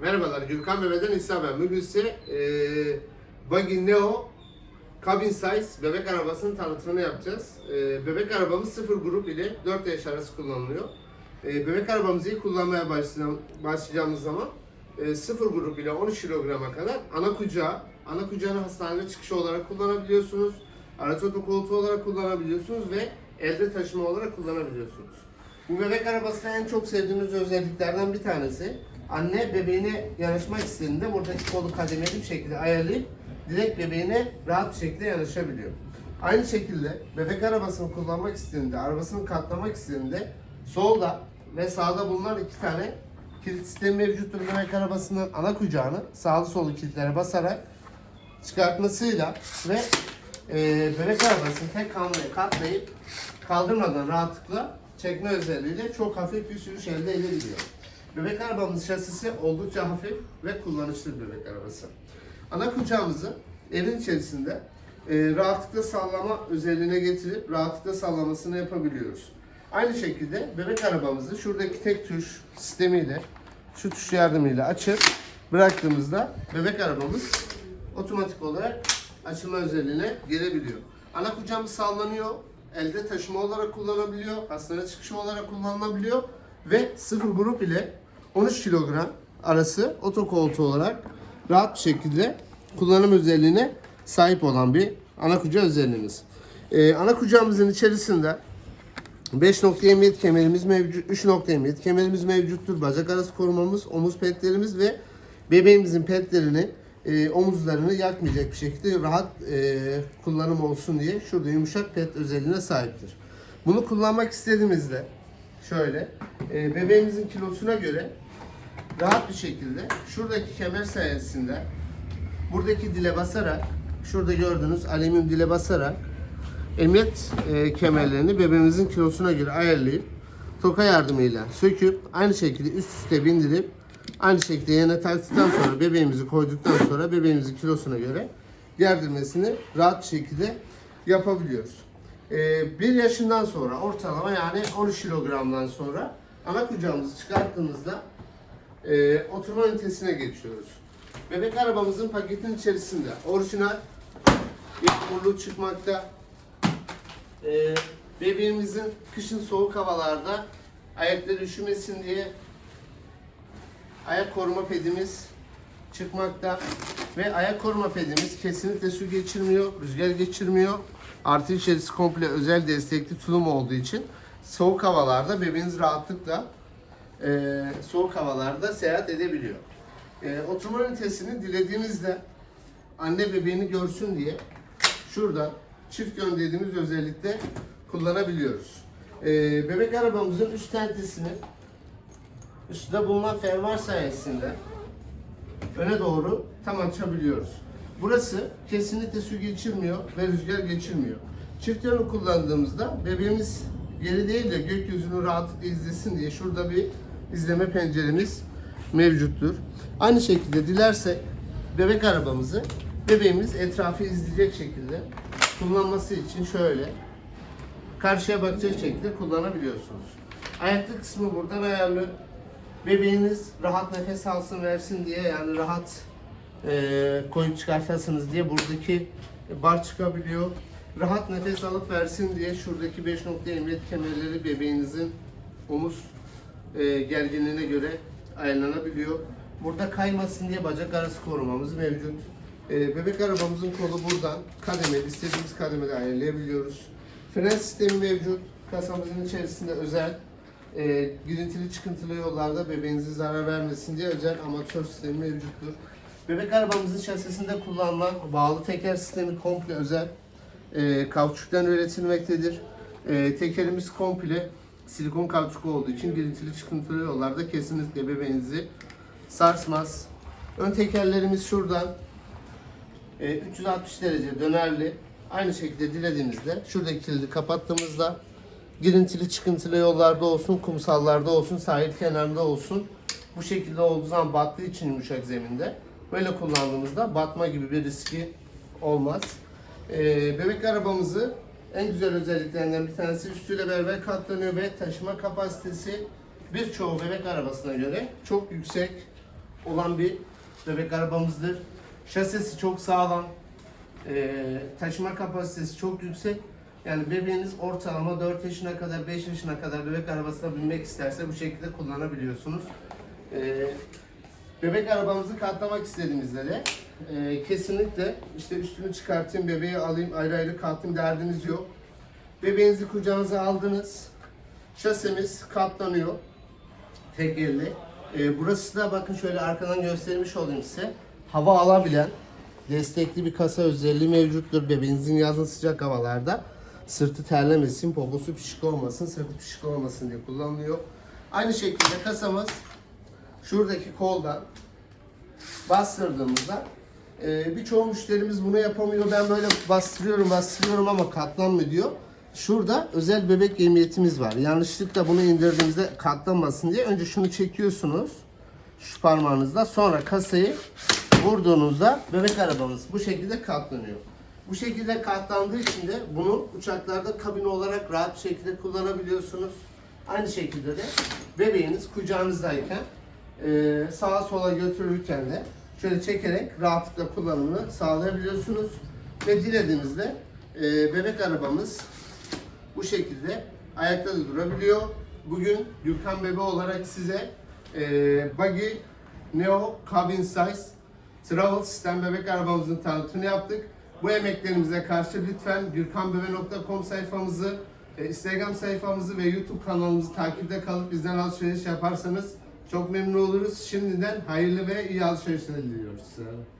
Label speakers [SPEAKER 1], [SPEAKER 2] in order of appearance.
[SPEAKER 1] Merhabalar, Gürkan Bebe'den İsa ben. Bugün size e, Neo Cabin Size bebek arabasının tanıtımını yapacağız. E, bebek arabamız sıfır grup ile 4 yaş arası kullanılıyor. E, bebek arabamızı ilk kullanmaya başlayacağım- başlayacağımız zaman e, sıfır grup ile 13 kilograma kadar ana kucağı, ana kucağını hastanede çıkışı olarak kullanabiliyorsunuz. Araç otokoltuğu olarak kullanabiliyorsunuz ve elde taşıma olarak kullanabiliyorsunuz. Bu bebek arabasında en çok sevdiğimiz özelliklerden bir tanesi. Anne bebeğine yanaşmak istediğinde buradaki kolu kademeli bir şekilde ayarlayıp direkt bebeğine rahat bir şekilde yanaşabiliyor. Aynı şekilde bebek arabasını kullanmak istediğinde, arabasını katlamak istediğinde solda ve sağda bulunan iki tane kilit sistemi mevcuttur. Bebek arabasının ana kucağını sağlı sollu kilitlere basarak çıkartmasıyla ve e, bebek arabasını tek hamle katlayıp kaldırmadan rahatlıkla çekme özelliğiyle çok hafif bir sürüş elde edebiliyor. Bebek arabamız şasisi oldukça hafif ve kullanışlı bir bebek arabası. Ana kucağımızı evin içerisinde e, rahatlıkla sallama özelliğine getirip rahatlıkla sallamasını yapabiliyoruz. Aynı şekilde bebek arabamızı şuradaki tek tuş sistemiyle şu tuş yardımıyla açıp bıraktığımızda bebek arabamız otomatik olarak açılma özelliğine gelebiliyor. Ana kucağımız sallanıyor, elde taşıma olarak kullanabiliyor, hastaneye çıkışı olarak kullanılabiliyor ve sıfır grup ile 13 kilogram arası otokoltuğu olarak rahat bir şekilde kullanım özelliğine sahip olan bir ana kucağı özelliğimiz. Ee, ana kucağımızın içerisinde 5.27 kemerimiz mevcut, 3.27 kemerimiz mevcuttur. Bacak arası korumamız, omuz petlerimiz ve bebeğimizin petlerini, e, omuzlarını yakmayacak bir şekilde rahat e, kullanım olsun diye şurada yumuşak pet özelliğine sahiptir. Bunu kullanmak istediğimizde şöyle e, bebeğimizin kilosuna göre rahat bir şekilde şuradaki kemer sayesinde buradaki dile basarak şurada gördüğünüz alüminyum dile basarak emniyet e, kemerlerini bebeğimizin kilosuna göre ayarlayıp toka yardımıyla söküp aynı şekilde üst üste bindirip aynı şekilde yerine taktıktan sonra bebeğimizi koyduktan sonra bebeğimizin kilosuna göre gerdirmesini rahat bir şekilde yapabiliyoruz. E, bir yaşından sonra ortalama yani 13 kilogramdan sonra ana kucağımızı çıkarttığımızda e, oturma ünitesine geçiyoruz. Bebek arabamızın paketin içerisinde orijinal yağmurlu çıkmakta ee, bebeğimizin kışın soğuk havalarda ayakları üşümesin diye ayak koruma pedimiz çıkmakta ve ayak koruma pedimiz kesinlikle su geçirmiyor, rüzgar geçirmiyor. Artı içerisi komple özel destekli tulum olduğu için soğuk havalarda bebeğiniz rahatlıkla e, soğuk havalarda seyahat edebiliyor. E, oturma ünitesini dilediğinizde anne bebeğini görsün diye şuradan çift yön dediğimiz özellikle kullanabiliyoruz. Ee, bebek arabamızın üst tentesini üstte bulunan fermuar sayesinde öne doğru tam açabiliyoruz. Burası kesinlikle su geçirmiyor ve rüzgar geçirmiyor. Çift yönü kullandığımızda bebeğimiz geri değil de gökyüzünü rahatlıkla izlesin diye şurada bir izleme penceremiz mevcuttur. Aynı şekilde dilersek bebek arabamızı bebeğimiz etrafı izleyecek şekilde kullanması için şöyle karşıya bakacak şekilde kullanabiliyorsunuz. Ayaklı kısmı buradan ayarlı. Bebeğiniz rahat nefes alsın versin diye yani rahat e, koyup çıkartasınız diye buradaki bar çıkabiliyor. Rahat nefes alıp versin diye şuradaki 5 nokta emniyet kemerleri bebeğinizin omuz e, gerginliğine göre ayarlanabiliyor. Burada kaymasın diye bacak arası korumamız mevcut. E, bebek arabamızın kolu buradan kademeli, istediğimiz kademede ayarlayabiliyoruz. Fren sistemi mevcut. Kasamızın içerisinde özel e, girintili çıkıntılı yollarda bebeğinize zarar vermesin diye özel amatör sistemi mevcuttur. Bebek arabamızın şasisinde kullanılan bağlı teker sistemi komple özel e, kauçuktan üretilmektedir. E, tekerimiz komple silikon kauçuk olduğu için girintili çıkıntılı yollarda kesinlikle bebeğinizi sarsmaz. Ön tekerlerimiz şuradan e, 360 derece dönerli. Aynı şekilde dilediğimizde şuradaki kilidi kapattığımızda girintili çıkıntılı yollarda olsun, kumsallarda olsun, sahil kenarında olsun bu şekilde olduğu zaman battığı için yumuşak zeminde böyle kullandığımızda batma gibi bir riski olmaz. E, bebek arabamızı en güzel özelliklerinden bir tanesi üstüyle beraber katlanıyor ve taşıma kapasitesi birçoğu bebek arabasına göre çok yüksek olan bir bebek arabamızdır. Şasisi çok sağlam. Ee, taşıma kapasitesi çok yüksek. Yani bebeğiniz ortalama 4 yaşına kadar 5 yaşına kadar bebek arabasına binmek isterse bu şekilde kullanabiliyorsunuz. Ee, bebek arabamızı katlamak istediğimizde de e, kesinlikle işte üstünü çıkartayım bebeği alayım ayrı ayrı katlayayım derdiniz yok. Bebeğinizi kucağınıza aldınız. Şasemiz katlanıyor. Tek elle. Ee, burası da bakın şöyle arkadan göstermiş olayım size. Hava alabilen destekli bir kasa özelliği mevcuttur. Bebeğinizin yazın sıcak havalarda sırtı terlemesin, poposu pişik olmasın, sırtı pişik olmasın diye kullanılıyor. Aynı şekilde kasamız şuradaki koldan bastırdığımızda e, birçoğu müşterimiz bunu yapamıyor. Ben böyle bastırıyorum bastırıyorum ama katlanmıyor diyor. Şurada özel bebek emniyetimiz var. Yanlışlıkla bunu indirdiğimizde katlanmasın diye önce şunu çekiyorsunuz şu parmağınızla sonra kasayı vurduğunuzda bebek arabamız bu şekilde katlanıyor. Bu şekilde katlandığı için de bunu uçaklarda kabin olarak rahat bir şekilde kullanabiliyorsunuz. Aynı şekilde de bebeğiniz kucağınızdayken e, sağa sola götürürken de şöyle çekerek rahatlıkla kullanımını sağlayabiliyorsunuz. Ve dilediğinizde e, bebek arabamız bu şekilde ayakta da durabiliyor. Bugün Gürkan Bebe olarak size e, Buggy Neo Cabin Size Travel Sistem bebek arabamızın tanıtımını yaptık. Bu emeklerimize karşı lütfen gürkanbebe.com sayfamızı, e, Instagram sayfamızı ve YouTube kanalımızı takipte kalıp bizden alışveriş yaparsanız çok memnun oluruz. Şimdiden hayırlı ve iyi alışverişler diliyoruz. size.